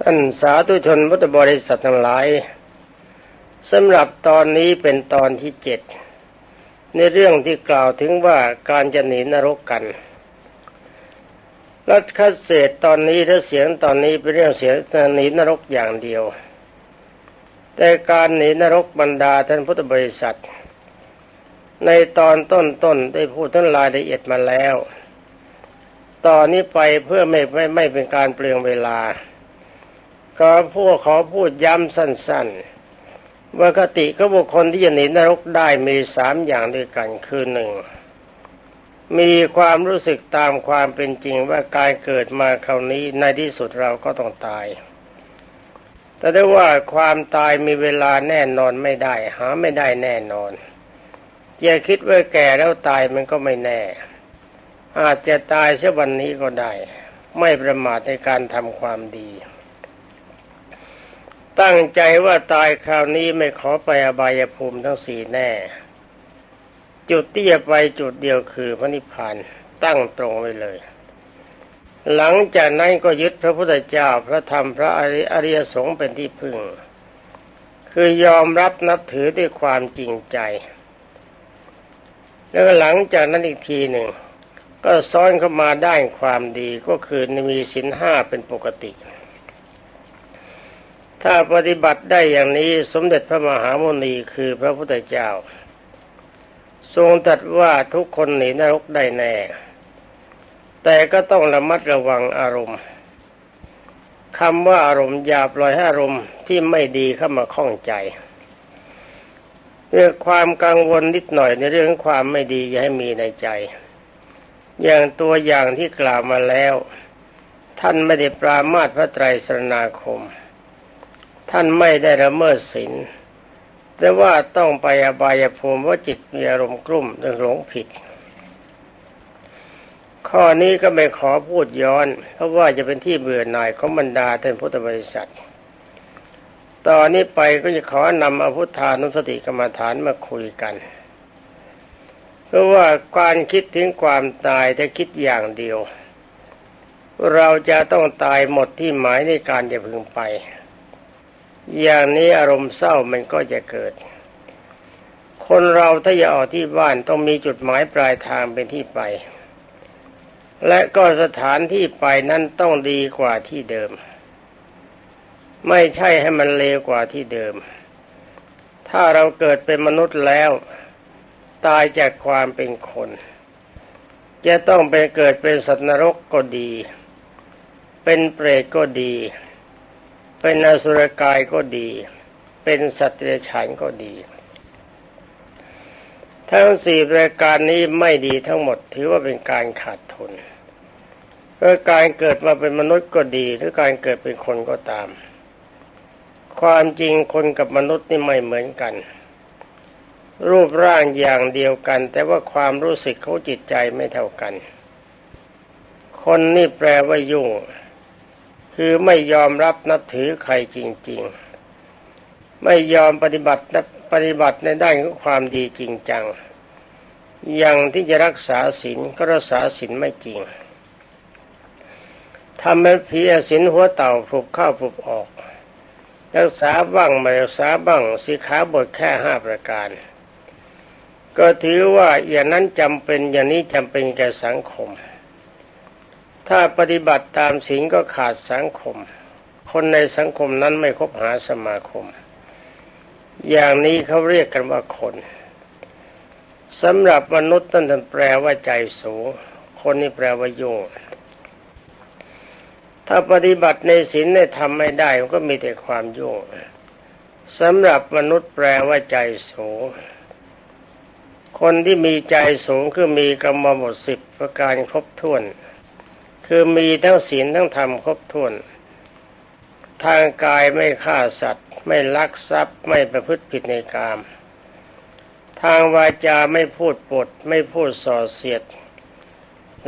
ท่านสาธุชนพุทธบริษัททั้งหลายสำหรับตอนนี้เป็นตอนที่เจ็ดในเรื่องที่กล่าวถึงว่าการจะหนีนรกกัน รัฐคัดเศษตอนนี้ถ้าเสียงตอนนี้เป็นเรื่องเสียงหนีนรกอย่างเดียว แต่การหนีนรกบรรดาท่านพุทธบริษัท ในตอนต้นๆได้พูดทั้งรายละเอียดมาแล้ว ตอนนี้ไปเพื่อไม่ไม่ไม่เป็นการเปลืองเวลา ก็พวกขอพูดย้ำสั้นๆว่าคติก็บุคคลที่จะหนีนรกได้มีสามอย่างด้วยกันคือหนึ่งมีความรู้สึกตามความเป็นจริงว่าการเกิดมาคราวนี้ในที่สุดเราก็ต้องตาย แต่ได้ว่าความตายมีเวลาแน่นอนไม่ได้ หาไม่ได้แน่นอนอย่าคิดว่าแก่แล้วตายมันก็ไม่แน่ อาจจะตายเช่วันนี้ก็ได้ ไม่ประมาทในการทำความดี ตั้งใจว่าตายคราวนี้ไม่ขอไปอบายภูมิทั้งสี่แน่ จุดที่จะไปจุดเดียวคือพระนิพพานตั้งตรงไว้เลย หลังจากนั้นก็ยึดพระพุทธเจ้าพระธรรมพระอริยสงฆ์เป็นที่พึ่ง คือยอมรับนับถือด้วยความจริงใจ แล้วหลังจากนั้นอีกทีหนึ่ง ก็ซ้อนเข้ามาได้ความดีก็คือมีสินห้าเป็นปกติ ถ้าปฏิบัติได้อย่างนี้สมเด็จพระมหาโมนีคือพระพุทธเจ้า ทรงตรัสว่าทุกคนหนีนรกได้แน่ แต่ก็ต้องระมัดระวังอารมณ์คำว่าอารมณ์อย่าปล่อยให้อารมณ์ที่ไม่ดีเข้ามาข้องใจเรื่องความกังวลนิดหน่อยในเรื่องความไม่ดีอย่าให้มีในใจ อย่างตัวอย่างที่กล่าวมาแล้ว ท่านไม่ได้ปรามาสพระไตรสรณาคม ท่านไม่ได้ละเมิดศีลแต่ว่าต้องไปอบายภูมิว่าจิตมีอารมณ์กลุ่มหรือหลงผิด ข้อนี้ก็ไม่ขอพูดย้อน เพราะว่าจะเป็นที่เบื่อหน่ายของบรรดาท่านพุทธบริษัท ตอนนี้ไปก็จะขอนำอภุธานุสติกรรมฐานมาคุยกัน เพราะว่าการคิดถึงความตายถ้าคิดอย่างเดียว เราจะต้องตายหมดที่หมายในการจะพึงไป อย่างนี้อารมณ์เศร้ามันก็จะเกิด คนเราถ้าจะออกที่บ้านต้องมีจุดหมายปลายทางเป็นที่ไป และก็สถานที่ไปนั้นต้องดีกว่าที่เดิม ไม่ใช่ให้มันเลวกว่าที่เดิม ถ้าเราเกิดเป็นมนุษย์แล้ว ตายจากความเป็นคน จะต้องไปเกิดเป็นสัตว์นรกก็ดี เป็นเปรตก็ดี เป็นอสุรกายก็ดี เป็นสัตว์เดรัจฉานก็ดี ทั้งสี่รายการนี้ไม่ดีทั้งหมดถือว่าเป็นการขาดทุนเพื่อการเกิดมาเป็นมนุษย์ก็ดี หรือการเกิดเป็นคนก็ตาม ความจริงคนกับมนุษย์นี่ไม่เหมือนกัน รูปร่างอย่างเดียวกัน แต่ว่าความรู้สึกเขาจิตใจไม่เท่ากัน คนนี่แปลว่ายุ่ง คือไม่ยอมรับนับถือใครจริง ๆ ไม่ยอมปฏิบัติปฏิบัติในด้านของความดีจริงจัง อย่างที่จะรักษาศีลก็รักษาศีลไม่จริงทำให้ผีศีลหัวเต่าผูกเข้าผูกออก รักษาบ้างไม่รักษาบ้างสิขาบทแค่ห้าประการ ก็ถือว่าอย่างนั้นจำเป็นอย่างนี้จำเป็นแก่สังคม ถ้าปฏิบัติตามศีลก็ขาดสังคม คนในสังคมนั้นไม่คบหาสมาคม อย่างนี้เขาเรียกกันว่าคนสำหรับมนุษย์นั่นแปลว่าใจสูง คนนี่แปลว่ายุ่งถ้าปฏิบัติในศีลในธรรมไม่ได้ก็มีแต่ความยุ่งสำหรับมนุษย์แปลว่าใจสูง คนที่มีใจสูงคือมีกรรมบทสิบประการครบถ้วน คือมีทั้งศีลทั้งธรรมครบถ้วน ทางกายไม่ฆ่าสัตว์ ไม่ลักทรัพย์ไม่ประพฤติผิดในกาม ทางวาจาไม่พูดปด ไม่พูดส่อเสียด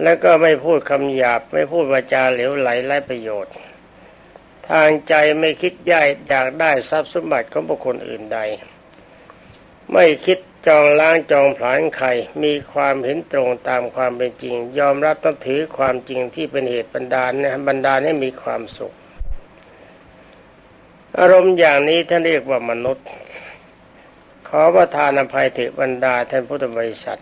แล้วก็ไม่พูดคำหยาบ ไม่พูดวาจาเหลวไหลไร้ประโยชน์ ทางใจไม่คิดย่ายอยากได้ทรัพย์สมบัติของบุคคลอื่นใด ไม่คิดจองล้างจองผลาญใครมีความเห็นตรงตามความเป็นจริง ยอมรับต้องถือความจริงที่เป็นเหตุบันดาลนะบันดาลให้มีความสุข อารมณ์อย่างนี้ท่านเรียกว่ามนุษย์ ขอประทานอภัยเถิดบรรดาท่านพุทธบริษัท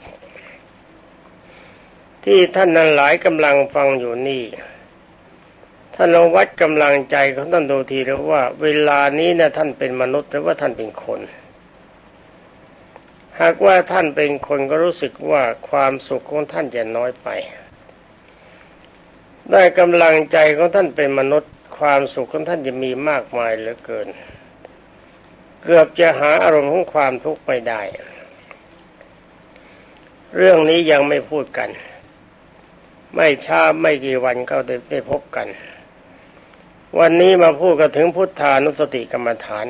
ที่ท่านนั้นหลายกำลังฟังอยู่นี่ท่านลองวัดกำลังใจของท่านดูทีแล้วว่า เวลานี้นะท่านเป็นมนุษย์หรือว่าท่านเป็นคน หากว่าท่านเป็นคนก็รู้สึกว่าความสุขของท่านจะน้อยไป ได้กำลังใจของท่านเป็นมนุษย์ ความสุขของท่านจะมีมากมายเหลือเกิน เกือบจะหาอารมณ์ของความทุกข์ไม่ได้ เรื่องนี้ยังไม่พูดกัน ไม่ช้าไม่กี่วันก็ได้ได้พบกัน วันนี้มาพูดกันถึงพุทธานุสติกรรมฐาน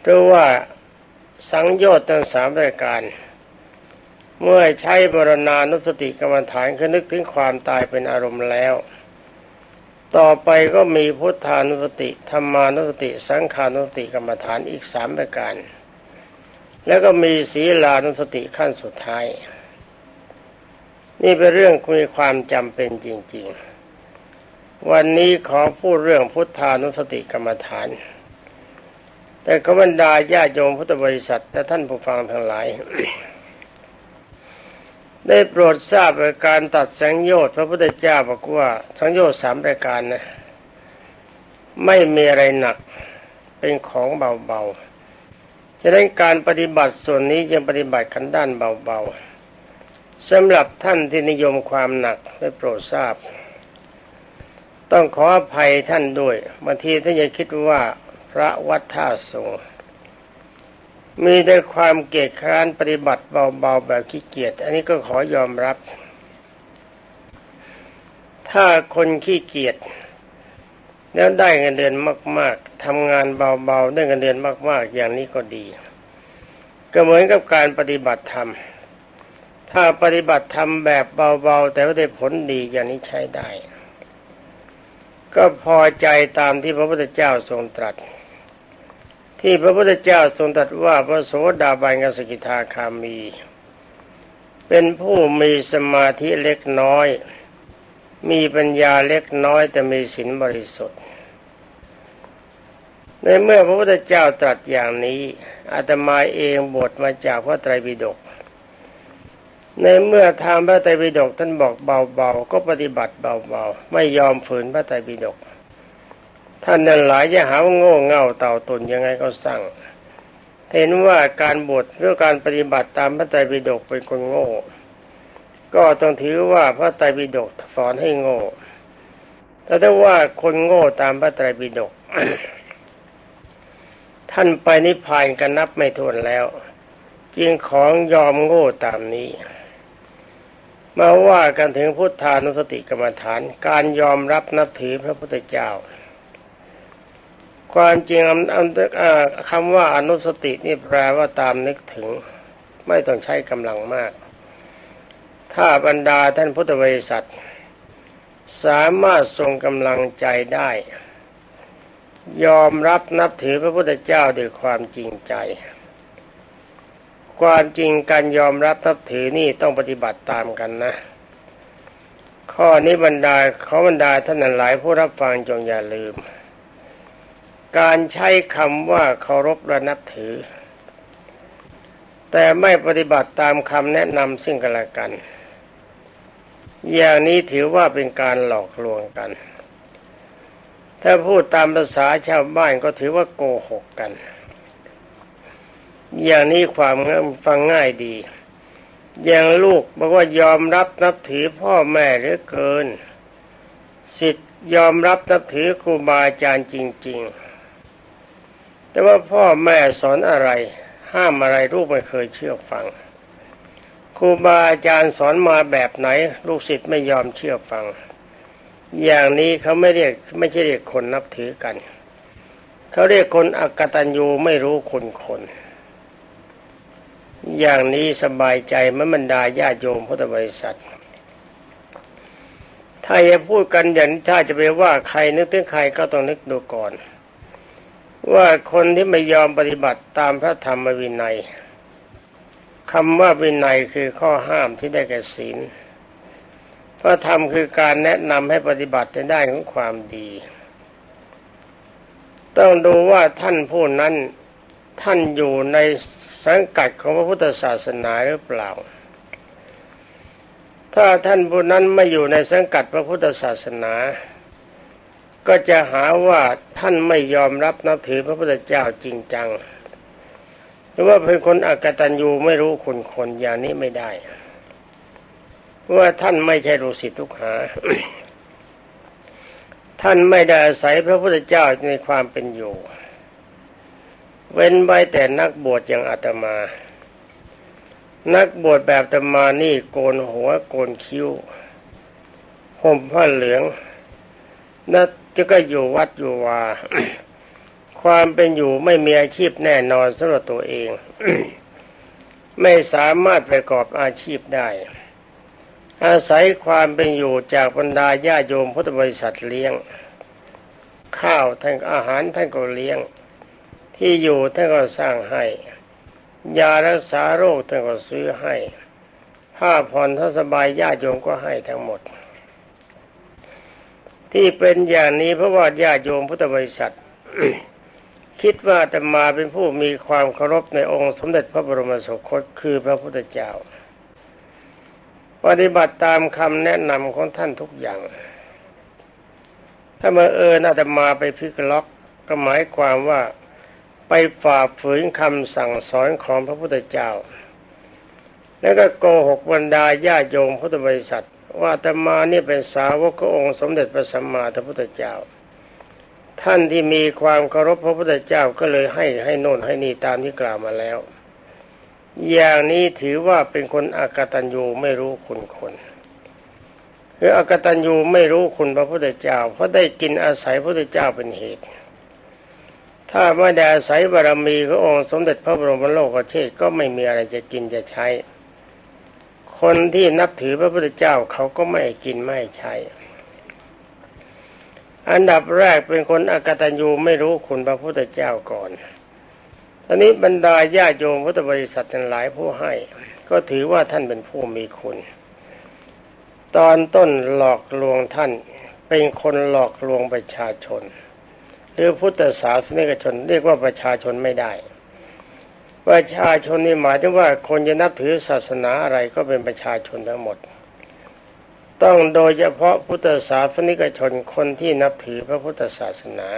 เพราะว่า สังโยชน์ทั้งสามรายการ เมื่อใช้บรณานุสติกรรมฐานคือนึกถึงความตายเป็นอารมณ์แล้ว ต่อไปก็มีพุทธานุสติธรรมานุสติ สังขานุสติกรรมฐานอีกสามรายการ แล้วก็มีศีลานุสติขั้นสุดท้าย นี่เป็นเรื่องมีความจำเป็นจริง ๆ วันนี้ขอพูดเรื่องพุทธานุสติกรรมฐาน แต่ขบรรดาญาโยมพุทธบริษัทและท่านผู้ฟังทั้งหลาย ได้โปรดทราบการตัดสังโยชน์พระพุทธเจ้าบอกว่าสังโยชน์สามรายการนะไม่มีอะไรหนักเป็นของเบาๆฉะนั้นการปฏิบัติส่วนนี้ยังปฏิบัติกันด้านเบาๆสำหรับท่านที่นิยมความหนักได้โปรดทราบ ต้องขออภัยท่านด้วยบางทีท่านจะคิดว่า พระวัดท่าสงมีแต่ความเกียจคร้านปฏิบัติเบาๆแบบขี้เกียจอันนี้ก็ขอยอมรับ ถ้าคนขี้เกียจแล้วได้เงินเดือนมาก ๆทำงานเบาๆได้เงินเดือนมาก ๆ อย่างนี้ก็ดี ก็เหมือนกับการปฏิบัติธรรม ถ้าปฏิบัติธรรมแบบเบาๆ แต่ว่าได้ผลดีอย่างนี้ใช้ได้ ก็พอใจตามที่พระพุทธเจ้าทรงตรัส ที่พระพุทธเจ้าทรงตรัสว่าพระโสดาบันกสกิทาคามี เป็นผู้มีสมาธิเล็กน้อย มีปัญญาเล็กน้อยแต่มีศีลบริสุทธิ์ ในเมื่อพระพุทธเจ้าตรัสอย่างนี้อาตมาเองบทมาจากพระไตรปิฎกในเมื่อทางพระไตรปิฎกท่านบอกเบาๆ ก็ปฏิบัติเบาๆ ไม่ยอมฝืนพระไตรปิฎก ท่านนั้นหลายจะหาว่าโง่เง่าเต่าตนยังไงก็สั่งเห็นว่าการบทหรือการปฏิบัติตามพระไตรปิฎกเป็นคนโง่ ก็ต้องถือว่าพระไตรปิฎกสอนให้โง่ แต่ถ้าว่าคนโง่ตามพระไตรปิฎกท่านไปนิพพานกันนับไม่ถ้วนแล้วจึงของยอมโง่ตามนี้ มาว่ากันถึงพุทธานุสติกรรมฐาน การยอมรับนับถือพระพุทธเจ้า ความจริงคำว่าอนุสตินี่แปลว่าตามนึกถึง ไม่ต้องใช้กำลังมาก ถ้าบรรดาท่านพุทธบริษัท สามารถทรงกำลังใจได้ ยอมรับนับถือพระพุทธเจ้าด้วยความจริงใจ ความจริงการยอมรับนับถือนี่ต้องปฏิบัติตามกันนะ ข้อนี้บรรดาเขาบรรดาท่านหลายผู้รับฟังจงอย่าลืม การใช้คำว่าเคารพและนับถือ แต่ไม่ปฏิบัติตามคำแนะนำซึ่งกันและกัน อย่างนี้ถือว่าเป็นการหลอกลวงกัน ถ้าพูดตามภาษาชาวบ้านก็ถือว่าโกหกกัน อย่างนี้ความฟังง่ายดี อย่างลูกบอกว่ายอมรับนับถือพ่อแม่หรือเกินสิทธิ์ยอมรับนับถือครูบาอาจารย์จริง ๆ แต่ว่าพ่อแม่สอนอะไร ห้ามอะไรลูกไม่เคยเชื่อฟังครูบาอาจารย์สอนมาแบบไหน ลูกศิษย์ไม่ยอมเชื่อฟัง อย่างนี้เขาไม่เรียกไม่ใช่เรียกคนนับถือกันเขาเรียกคนอกตัญญูไม่รู้คุณคน อย่างนี้สบายใจมันบรรดาญาโยมพุทธบริษัท ถ้าจะพูดกันอย่างถ้าจะไปว่าใครนึกถึงใครก็ต้องนึกดูก่อน ว่าคนที่ไม่ยอมปฏิบัติตามพระธรรมวินัยคำว่าวินัยคือข้อห้ามที่ได้แก่ศีลพระธรรมคือการแนะนำให้ปฏิบัติในด้านของความดี ต้องดูว่าท่านผู้นั้นท่านอยู่ในสังกัดของพระพุทธศาสนาหรือเปล่า ถ้าท่านผู้นั้นไม่อยู่ในสังกัดพระพุทธศาสนา ก็จะหาว่าท่านไม่ยอมรับนับถือพระพุทธเจ้าจริงจัง หรือว่าเป็นคนอักตันยูไม่รู้คุณคนอย่างนี้ไม่ได้ว่าท่านไม่ใช่ฤาษีทุกหา ท่านไม่ได้อาศัยพระพุทธเจ้าในความเป็นอยู่ เว้นไว้แต่นักบวชอย่างอาตมา นักบวชแบบอาตมานี่โกนหัวโกนคิ้วห่มผ้าเหลืองนัด จะก็อยู่วัดอยู่วาความเป็นอยู่ไม่มีอาชีพแน่นอนสำหรับตัวเอง ไม่สามารถประกอบอาชีพได้ อาศัยความเป็นอยู่จากบรรดาญาโยมพุทธบริษัทเลี้ยง ข้าวท่านอาหารท่านก็เลี้ยง ที่อยู่ท่านก็สร้างให้ ยารักษาโรคท่านก็ซื้อให้ผ้าผ่อนถ้าสบายญาโยมก็ให้ทั้งหมด ที่เป็นอย่างนี้เพราะว่าญาติโยมพุทธบริษัท คิดว่าจะมาเป็นผู้มีความเคารพในองค์สมเด็จพระบรมสุคตคือพระพุทธเจ้า ปฏิบัติตามคำแนะนำของท่านทุกอย่าง ถ้ามาเอิญอาตมาไปพิกล็อกก็หมายความว่าไปฝ่าฝืนคำสั่งสอนของพระพุทธเจ้า แล้วก็โกหกบรรดาญาโยมพุทธบริษัท ว่าตมานี่เป็นสาวกของค์สมเด็จพระสัมมาสัมพุทธเจ้า ท่านที่มีความเคารพพระพุทธเจ้าก็เลยให้ให้โน่นให้นี่ตามที่กล่าวมาแล้ว อย่างนี้ถือว่าเป็นคนอากตัญญูไม่รู้คุณคนคืออากตัญญูไม่รู้คุณพระพุทธเจ้า เพราะได้กินอาศัยพระพุทธเจ้าเป็นเหตุ ถ้าไม่ได้อาศัยบารมีขององค์สมเด็จพระบรมโลกเทศก็ไม่มีอะไรจะกินจะใช้ คนที่นับถือพระพุทธเจ้าเขาก็ไม่กินไม่ใช้ อันดับแรกเป็นคนอากตัญญูไม่รู้คุณพระพุทธเจ้าก่อนตอนนี้บรรดาญาโยมพุทธบริษัททั้งหลายผู้ให้ ก็ถือว่าท่านเป็นผู้มีคุณ ตอนต้นหลอกลวงท่าน เป็นคนหลอกลวงประชาชน หรือพุทธศาสนิกชนเรียกว่าประชาชนไม่ได้ ประชาชนนี่หมายถึงว่าคนจะนับถือศาสนาอะไรก็เป็นประชาชนทั้งหมด ต้องโดยเฉพาะพุทธศาสนิกชนคนที่นับถือพระพุทธศาสนา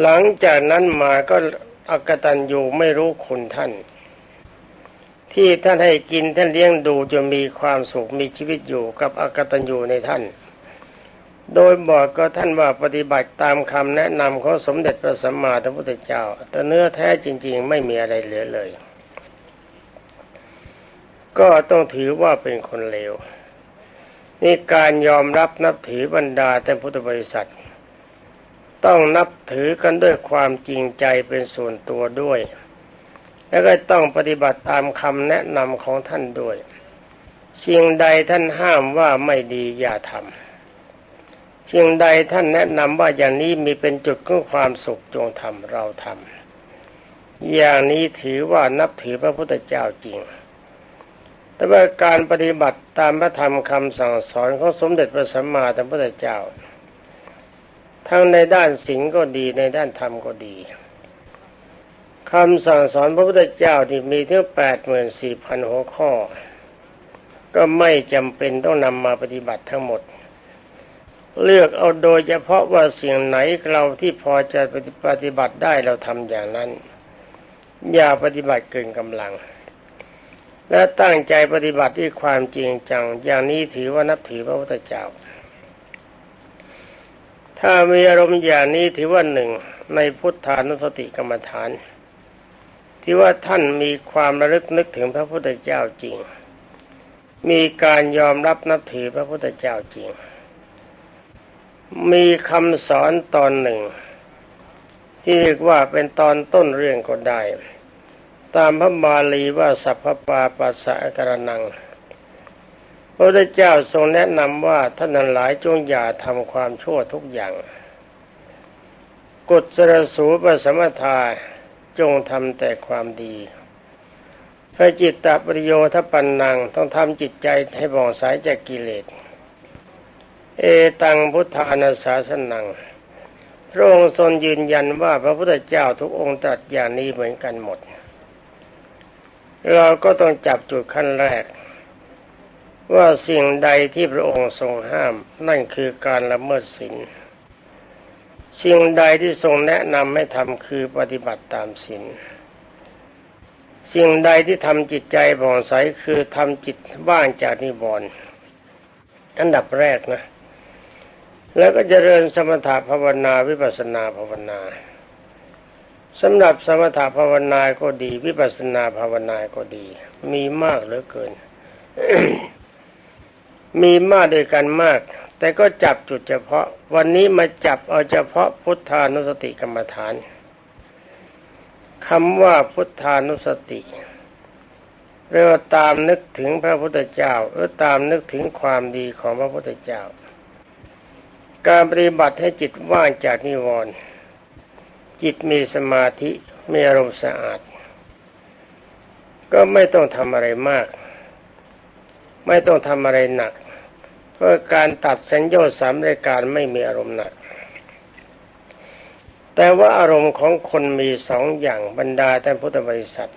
หลังจากนั้นมาก็อกตันอยู่ไม่รู้คุณท่าน ที่ท่านให้กินท่านเลี้ยงดูจะมีความสุขมีชีวิตอยู่กับอกตันอยู่ในท่าน โดยบอกก็ท่านว่าปฏิบัติตามคำแนะนำของสมเด็จพระสัมมาสัมพุทธเจ้า แต่เนื้อแท้จริง ๆ ไม่มีอะไรเหลือเลย ก็ต้องถือว่าเป็นคนเลวนี่การยอมรับนับถือบรรดาแต่พุทธบริษัท ต้องนับถือกันด้วยความจริงใจเป็นส่วนตัวด้วย แล้วก็ต้องปฏิบัติตามคำแนะนำของท่านด้วย สิ่งใดท่านห้ามว่าไม่ดีอย่าทำ สิ่งใดท่านแนะนำว่าอย่างนี้มีเป็นจุดของความสุขจงทำเราทำอย่างนี้ถือว่านับถือพระพุทธเจ้าจริง แต่ว่าการปฏิบัติตามพระธรรมคำสั่งสอนของสมเด็จพระสัมมาสัมพุทธเจ้า ทั้งในด้านศีลก็ดีในด้านธรรมก็ดีคำสั่งสอนพระพุทธเจ้าที่มีถึงแปดหมื่นสี่พันหัวข้อ ก็ไม่จำเป็นต้องนำมาปฏิบัติทั้งหมด เลือกเอาโดยเฉพาะว่าสิ่งไหนเราที่พอจะปฏิบัติได้เราทำอย่างนั้น อย่าปฏิบัติเกินกำลัง และตั้งใจปฏิบัติด้วยความจริงจัง อย่างนี้ถือว่านับถือพระพุทธเจ้า ถ้ามีอารมณ์อย่างนี้ถือว่าหนึ่งในพุทธานุสติกรรมฐาน ที่ว่าท่านมีความระลึกนึกถึงพระพุทธเจ้าจริง มีการยอมรับนับถือพระพุทธเจ้าจริง มีคำสอนตอนหนึ่ง ที่เรียกว่าเป็นตอนต้นเรื่องก็ได้ ตามพระบาลีว่าสัพพปาปัสสะกรนัง พระพุทธเจ้าทรงแนะนำว่าท่านหลายจงอย่าทำความชั่วทุกอย่างกุศลสูปสมถาจงทำแต่ความดีพระจิตตปริโยทปันนังต้องทำจิตใจให้บ่องสายจากกิเลส เอตังพุทธานาสาสนัง พระองค์ทรงยืนยันว่าพระพุทธเจ้าทุกองค์ตรัสอย่างนี้เหมือนกันหมด เราก็ต้องจับจุดขั้นแรก ว่าสิ่งใดที่พระองค์ทรงห้าม นั่นคือการละเมิดศีลสิ่งใดที่ทรงแนะนำให้ทำคือปฏิบัติตามศีลสิ่งใดที่ทำจิตใจผ่องใสคือทำจิตว่างจากนิวรณ์อันดับแรกนะ แล้วก็เจริญสมถะภาวนาวิปัสนาภาวนาสำหรับสมถะภาวนาก็ดี วิปัสสนาภาวนาก็ดี มีมากเหลือเกิน มีมากด้วยกันมาก แต่ก็จับจุดเฉพาะ วันนี้มาจับเอาเฉพาะพุทธานุสติกรรมฐานคำว่าพุทธานุสติเรียกว่าตามนึกถึงพระพุทธเจ้าหรือตามนึกถึงความดีของพระพุทธเจ้า การปฏิบัติให้จิตว่างจากนิวรณ์จิตมีสมาธิมีอารมณ์สะอาด ก็ไม่ต้องทำอะไรมาก ไม่ต้องทำอะไรหนัก เพราะการตัดสัญญาสามรายการไม่มีอารมณ์หนัก แต่ว่าอารมณ์ของคนมีสองอย่างบรรดาท่พุทธบริษัท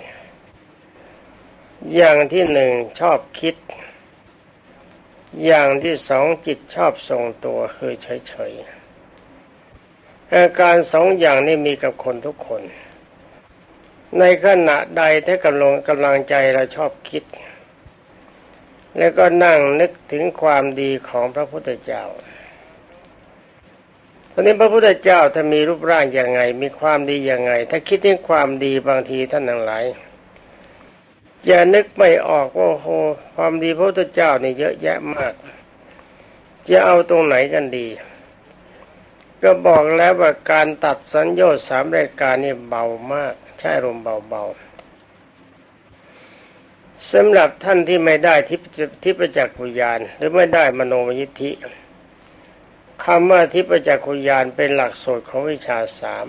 อย่างที่หนึ่งชอบคิด อย่างที่สองจิตชอบทรงตัวคือเฉยๆอาการสองอย่างนี้มีกับคนทุกคน ในขณะใดถ้ากำลังกำลังใจเราชอบคิด แล้วก็นั่งนึกถึงความดีของพระพุทธเจ้าตอนนี้พระพุทธเจ้าถ้ามีรูปร่างอย่างไง มีความดีอย่างไง ถ้าคิดถึงความดีบางทีท่านทั้งหลาย อย่านึกไม่ออกว่าโหความดีพระพุทธเจ้านี่เยอะแยะมาก จะเอาตรงไหนกันดี ก็บอกแล้วว่าการตัดสัญญาสามรายการนี่เบามาก ใช่ลมเบาๆสำหรับท่านที่ไม่ได้ทิพทิพจักขุยานหรือไม่ได้มโนมยิทธิคำว่าทิพจักขุยานเป็นหลักสูตรของวิชาสาม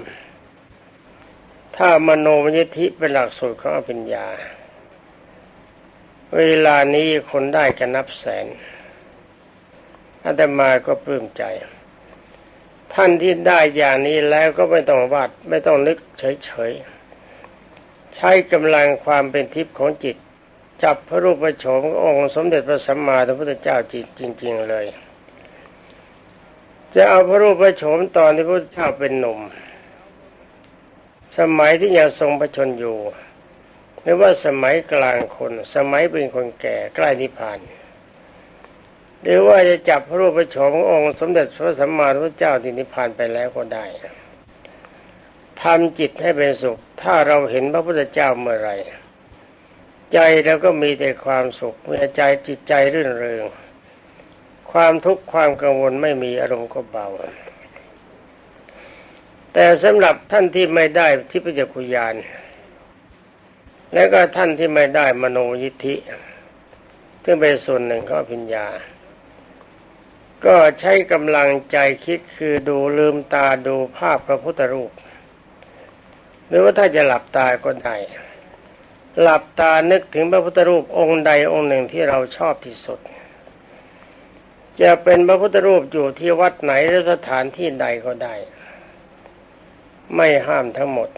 ถ้ามโนมยิทธิเป็นหลักสูตรของอภิญญา เวลานี้คนได้กันนับแสนอาตมาก็ปลื้มใจ ท่านที่ได้อย่างนี้แล้วก็ไม่ต้องวาดไม่ต้องนึกเฉยๆ ใช้กำลังความเป็นทิพย์ของจิต จับพระรูปโฉมององค์สมเด็จพระสัมมาสัมพุทธเจ้าจิตจริง ๆเลย จะเอาพระรูปพระโฉมตอนที่พระเจ้าเป็นหนุ่ม สมัยที่ยังทรงพระชนอยู่ หรือว่าสมัยกลางคน สมัยเป็นคนแก่ใกล้นิพพานหรือว่าจะจับพระรูปพระโฉมององค์สมเด็จพระสัมมาสัมพุทธเจ้าที่นิพพานไปแล้วก็ได้ทำจิตให้เป็นสุข ถ้าเราเห็นพระพุทธเจ้าเมื่อไรใจเราก็มีแต่ความสุขมีใจจิตใจรื่นเริง ความทุกข์ความกังวลไม่มีอารมณ์ก็เบา แต่สำหรับท่านที่ไม่ได้ทิพยคุยาน และก็ท่านที่ไม่ได้มโนยิทธิ ซึ่งเป็นส่วนหนึ่งของพิญญา ก็ใช้กำลังใจคิดคือดูลืมตาดูภาพพระพุทธรูป หรือว่าถ้าจะหลับตาก็ได้หลับตานึกถึงพระพุทธรูปองค์ใดองค์หนึ่งที่เราชอบที่สุด จะเป็นพระพุทธรูปอยู่ที่วัดไหนหรือสถานที่ใดก็ได้ ไม่ห้ามทั้งหมด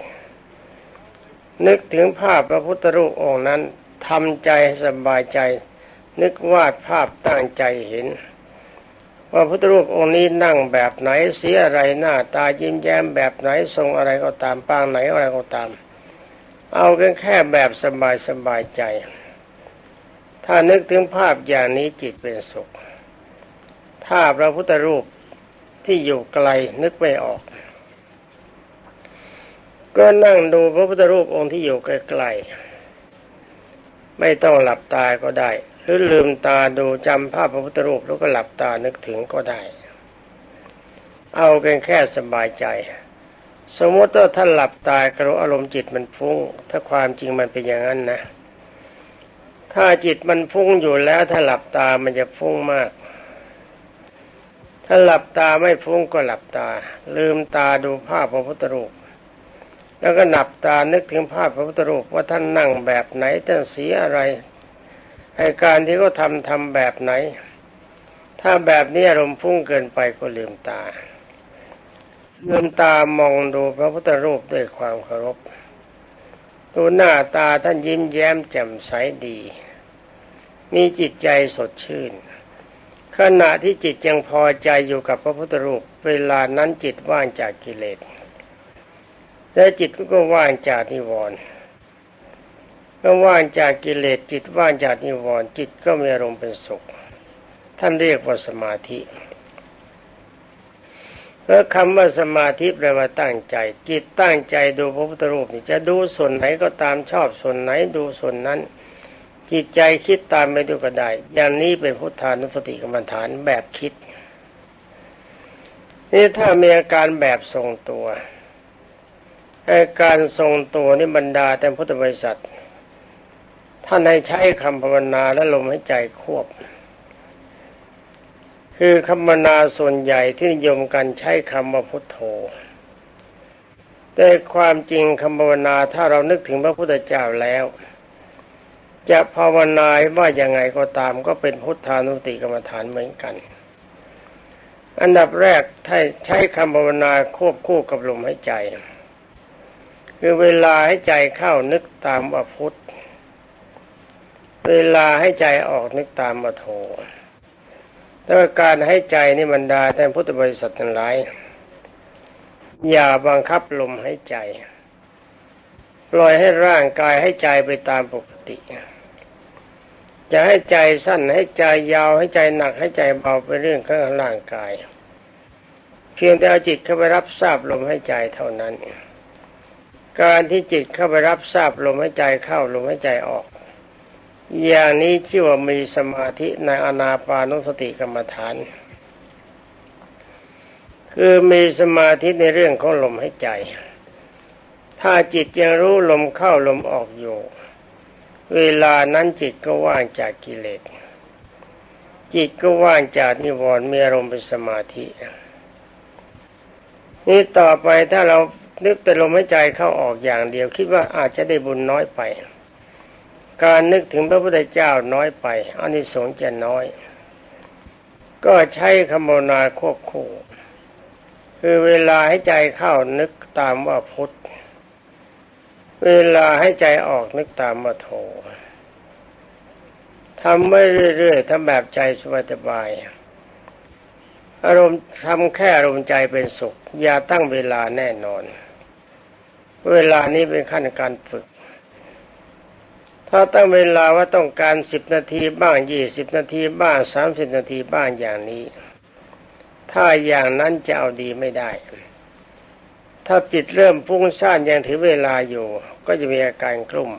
นึกถึงภาพพระพุทธรูปองค์นั้นทำใจสบายใจ นึกวาดภาพตั้งใจเห็น ว่าพุทธรูปองค์นี้นั่งแบบไหนเสียอะไรหน้าตายิ้มแย้มแบบไหนทรงอะไรก็ตามปางไหนอะไรก็ตาม เอากันแค่แบบสบายสบายใจ ถ้านึกถึงภาพอย่างนี้จิตเป็นสุข ถ้าพระพุทธรูปที่อยู่ไกลนึกไม่ออก ก็นั่งดูพระพุทธรูปองค์ที่อยู่ใกล้ๆไม่ต้องหลับตาก็ได้ หรือลืมตาดูจำภาพพระพุทธรูปแล้วก็หลับตานึกถึงก็ได้ เอากันแค่สบายใจ สมมติว่าท่านหลับตากระอารมณ์จิตมันฟุ้ง ถ้าความจริงมันเป็นอย่างนั้นนะ ถ้าจิตมันฟุ้งอยู่แล้วถ้าหลับตามันจะฟุ้งมากถ้าหลับตาไม่ฟุ้งก็หลับตา ลืมตาดูภาพพระพุทธรูป แล้วก็หลับตานึกถึงภาพพระพุทธรูปว่าท่านนั่งแบบไหนท่านสีอะไรให้การที่เขาทำทำแบบไหน ถ้าแบบนี้อารมณ์ฟุ้งเกินไปก็ลืมตาลืมตามองดูพระพุทธรูปด้วยความเคารพดูหน้าตาท่านยิ้มแย้มแจ่มใสดี มีจิตใจสดชื่น ขณะที่จิตยังพอใจอยู่กับพระพุทธรูป เวลานั้นจิตว่างจากกิเลส และจิตก็ว่างจากนิวรณ์เมื่อว่างจากกิเลสจิตว่างจากนิวรณ์จิตก็มีอารมณ์เป็นสุข ท่านเรียกว่าสมาธิแล้วคำว่าสมาธิแปลว่าตั้งใจ จิตตั้งใจดูพระพุทธรูปนี่จะดูส่วนไหนก็ตามชอบส่วนไหนดูส่วนนั้น จิตใจคิดตามไปดูก็ได้ อย่างนี้เป็นพุทธานุสติกรรมฐานแบบคิด นี่ถ้ามีอาการแบบทรงตัว การทรงตัวนี่บรรดาแต่พุทธบริษัทท่านให้ใช้คำภาวนาและลมหายใจควบ คือคำภาวนาส่วนใหญ่ที่นิยมกันใช้คำว่าพุทโธแต่ความจริงคำภาวนาถ้าเรานึกถึงพระพุทธเจ้าแล้ว จะภาวนาว่ายังไงก็ตามก็เป็นพุทธานุติกรรมฐานเหมือนกัน อันดับแรกถ้าใช้คำภาวนาควบคู่กับลมหายใจ คือเวลาให้ใจเข้านึกตามว่าพุทธเวลาให้ใจออกนึกตามว่าโธแล้วการให้ใจนี่บรรดาแต่พุทธบริษัททั้งหลายอย่าบังคับลมให้ใจ ปล่อยให้ร่างกายให้ใจไปตามปกติจะให้ใจสั้นให้ใจยาวให้ใจหนักให้ใจเบาเป็นเรื่องของร่างกาย เพียงแต่เอาจิตเข้าไปรับทราบลมให้ใจเท่านั้น การที่จิตเข้าไปรับทราบลมให้ใจเข้าลมให้ใจออก อย่างนี้ชื่อว่ามีสมาธิในอนาปานุสติกรรมฐาน คือมีสมาธิในเรื่องของลมหายใจ ถ้าจิตยังรู้ลมเข้าลมออกอยู่เวลานั้นจิตก็ว่างจากกิเลส จิตก็ว่างจากนิวรณ์มีอารมณ์เป็นสมาธิ นี่ต่อไปถ้าเรา นึกแต่ลมหายใจเข้าออกอย่างเดียว คิดว่าอาจจะได้บุญน้อยไป การนึกถึงพระพุทธเจ้าน้อยไปอานิสงส์จะน้อย ก็ใช้คำโมนาควบคู่คือเวลาให้ใจเข้านึกตามว่าพุทธเวลาให้ใจออกนึกตามว่าโททำไม่เรื่อยๆทำแบบใจสบายๆอารมณ์ทำแค่อารมณ์ใจเป็นสุข อย่าตั้งเวลาแน่นอน เวลานี้เป็นขั้นการฝึก ถ้าตั้งเวลาว่าต้องการสิบนาทีบ้างยี่สิบนาทีบ้างสามสิบนาทีบ้างอย่างนี้ ถ้าอย่างนั้นจะเอาดีไม่ได้ ถ้าจิตเริ่มฟุ้งซ่านยังถือเวลาอยู่ ก็จะมีอาการกลุ่ม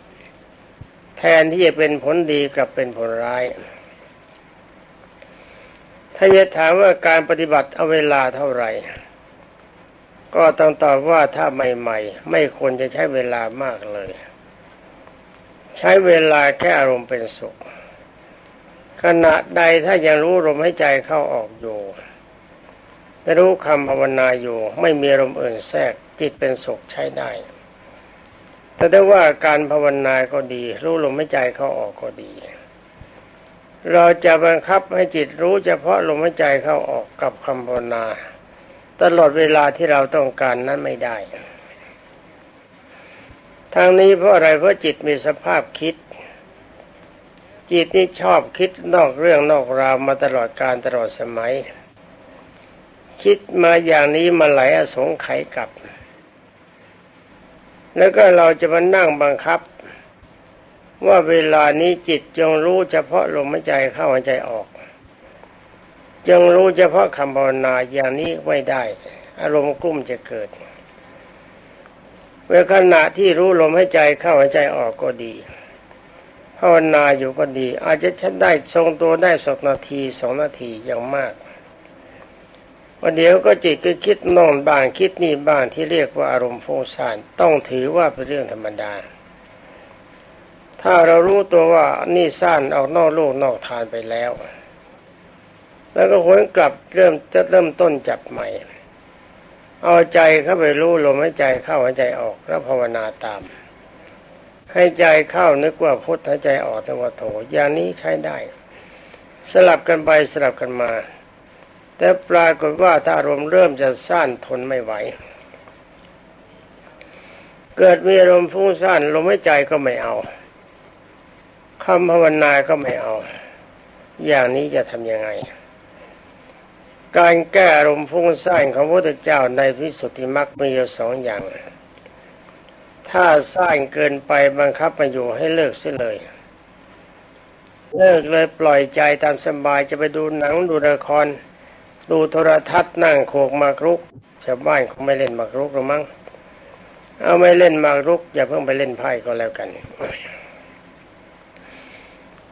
แทนที่จะเป็นผลดีกับเป็นผลร้าย ถ้าจะถามว่าการปฏิบัติเอาเวลาเท่าไหร่ ก็ต้องตอบว่าถ้าใหม่ ๆ ไม่ควรจะใช้เวลามากเลย ใช้เวลาแค่อารมณ์เป็นสุข ขณะใดถ้ายังรู้ลมหายใจเข้าออกอยู่ไม่รู้คำภาวนาอยู่ ไม่มีลมอื่นแทรกจิตเป็นสุขใช้ได้ แต่ได้ว่าการภาวนาก็ดี รู้ลมหายใจเข้าออกก็ดี เราจะบังคับให้จิตรู้เฉพาะลมหายใจเข้าออกกับคำภาวนา ตลอดเวลาที่เราต้องการนั้นไม่ได้ ทางนี้เพราะอะไรเพราะจิตมีสภาพคิด จิตนี่ชอบคิดนอกเรื่องนอกราวมาตลอดการตลอดสมัย คิดมาอย่างนี้มาไหลอสงไขยกับ แล้วก็เราจะมานั่งบังคับ ว่าเวลานี้จิตจงรู้เฉพาะลมหายใจเข้าหายใจออก จงรู้เฉพาะคำภาวนาอย่างนี้ไม่ได้ อารมณ์กลุ้มจะเกิดเมื่อขณะที่รู้ลมหายใจเข้าหายใจออกก็ดีภาวนาอยู่ก็ดี อาจจะชัดได้ทรงตัวได้สักนาทีสองนาทีอย่างมากวันเดียวก็จิตก็คิดนอนบ้างคิดนี่บ้างที่เรียกว่าอารมณ์ฟุ้งซ่านต้องถือว่าเป็นเรื่องธรรมดา ถ้าเรารู้ตัวว่านี่ซ่านออกนอกโลกนอกทานไปแล้ว แล้วก็หวนกลับเริ่มจะเริ่มต้นจับใหม่ เอาใจเข้าไปรู้ลมหายใจเข้าหายใจออกแล้วภาวนาตาม ให้ใจเข้านึกว่าพุทธหายใจออกนึกว่าโถอย่างนี้ใช้ได้ สลับกันไปสลับกันมา แต่ปรากฏว่าถ้าอารมณ์เริ่มจะสั้นทนไม่ไหว เกิดมีอารมณ์ฟุ้งซ่านลมหายใจก็ไม่เอาคำภาวนาก็ไม่เอา อย่างนี้จะทำยังไง การแก้อารมณ์ฟุ้งซ่านของพระพุทธเจ้าในพิสุทธิมรรคมีอยู่สองอย่าง ถ้าซ่านเกินไปบังคับมาอยู่ให้เลิกเสียเลย เลิกเลยปล่อยใจตามสบายจะไปดูหนังดูละคร ดูโทรทัศน์นั่งโขกมากรุกชาวบ้านเขาไม่เล่นมากรุกหรือมั้งเอาไม่เล่นมากรุกอย่าเพิ่งไปเล่นไพ่ก็แล้วกัน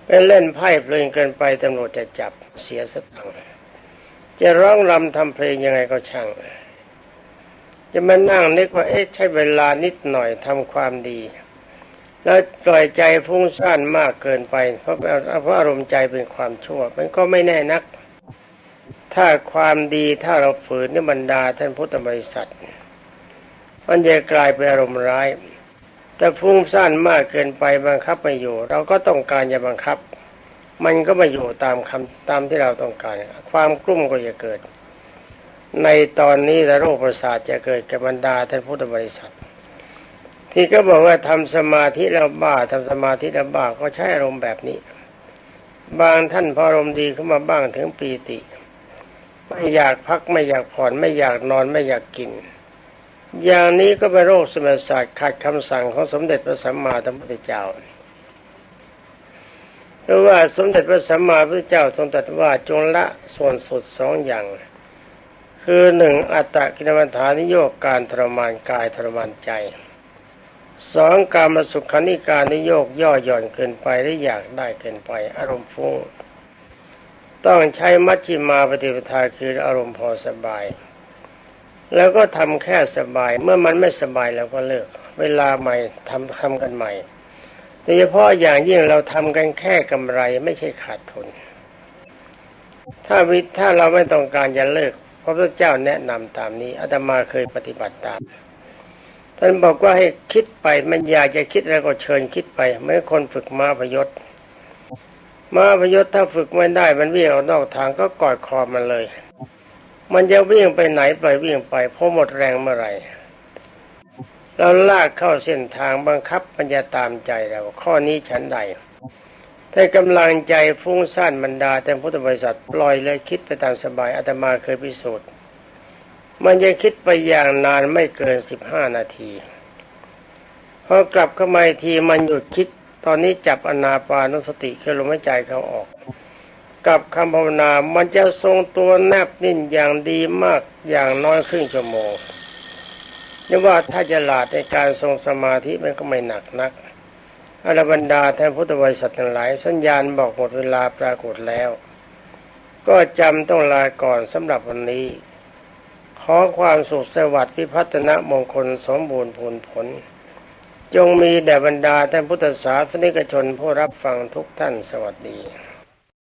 ไปเล่นไพ่เพลินเกินไปตำรวจจะจับเสียสตังค์ จะร้องรำทำเพลงยังไงก็ช่าง จะมานั่งนึกว่าเอ๊ะใช้เวลานิดหน่อยทำความดี แล้วปล่อยใจฟุ้งซ่านมากเกินไป เพราะเพราะอารมณ์ใจเป็นความชั่ว มันก็ไม่แน่นัก ถ้าความดีถ้าเราฝืนนิบรรดาท่านพุทธบริษัท มันจะกลายเป็นอารมณ์ร้ายแต่ฟุ้งซ่านมากเกินไปบังคับไม่อยู่ เราก็ต้องการจะบังคับ มันก็ไม่อยู่ตามคำตามที่เราต้องการ ความกลุ้มก็จะเกิด ในตอนนี้โรคประสาทจะเกิดกับบรรดาท่านพุทธบริษัท ที่ก็บอกว่าทำสมาธิแล้วบ้าทำสมาธิแล้วบ้าก็ใช้อารมณ์แบบนี้ บางท่านพออารมณ์ดีขึ้นมาบ้างถึงปีติ ไม่อยากพักไม่อยากผ่อนไม่อยากนอนไม่อยากกิน อย่างนี้ก็เป็นโรคสมองศาสตขัดคำสั่งของสมเด็จพระสัมมาสัมพุทธเจ้า เพราะว่าสมเด็จพระสัมมาสัมพุทธเจ้าทรงตรัสว่าจงละส่วนสุดสองอย่าง คือหนึ่งอัตตกินมัฐานิโยกการทรมานกายทรมานใจสองการมาสุขานิการนิโยกย่อหย่อนเกินไปหรืออยากได้เกินไป อารมณ์ฟุ้งต้องใช้มัชฌิมาปฏิปทาคืออารมณ์พอสบาย แล้วก็ทำแค่สบายเมื่อมันไม่สบายเราก็เลิก เวลาใหม่ทำทำกันใหม่ โดยเฉพาะอย่างยิ่งเราทำกันแค่กำไรไม่ใช่ขาดทุน ถ้าวิถ้าเราไม่ต้องการจะเลิกพระพุทธเจ้าแนะนำตามนี้อาตมาเคยปฏิบัติตามท่านบอกว่าให้คิดไปมันอยากจะคิดแล้วก็เชิญคิดไปเมื่อคนฝึกมาพยศมาพยศถ้าฝึกไม่ได้ มันวิ่งออกนอกทางก็กอดคอมันเลย มันจะวิ่งไปไหนไปวิ่งไปเพราะหมดแรงเมื่อไหร่ เราลากเข้าเส้นทางบังคับปัญญาตามใจเรา ข้อนี้ฉันใดถ้ากำลังใจฟุ้งซ่านบรรดาแต่พุทธบริษัทปล่อยเลยคิดไปตามสบายอาตมาเคยพิสูจน์มันจะคิดไปอย่างนานไม่เกินสิบห้านาทีพอกลับเข้ามาทีมันหยุดคิด ตอนนี้จับอนาปานุสติคือลมหายใจเขาออก กับคำภาวนา มันจะทรงตัวแนบนิ่งอย่างดีมากอย่างน้อยครึ่งชั่วโมง นี่ว่าถ้าจะหลาดในการทรงสมาธิมันก็ไม่หนักนักอรบรรดาแทนพุทธบริษัททั้งหลาย สัญญาณบอกหมดเวลาปรากฏแล้ว ก็จำต้องลาก่อนสำหรับวันนี้ ขอความสุขสวัสดิ์พิพัฒนมงคลสมบูรณ์ผลผล จงมีแด่บรรดาท่านพุทธศาสนิกชนผู้รับฟังทุกท่านสวัสดี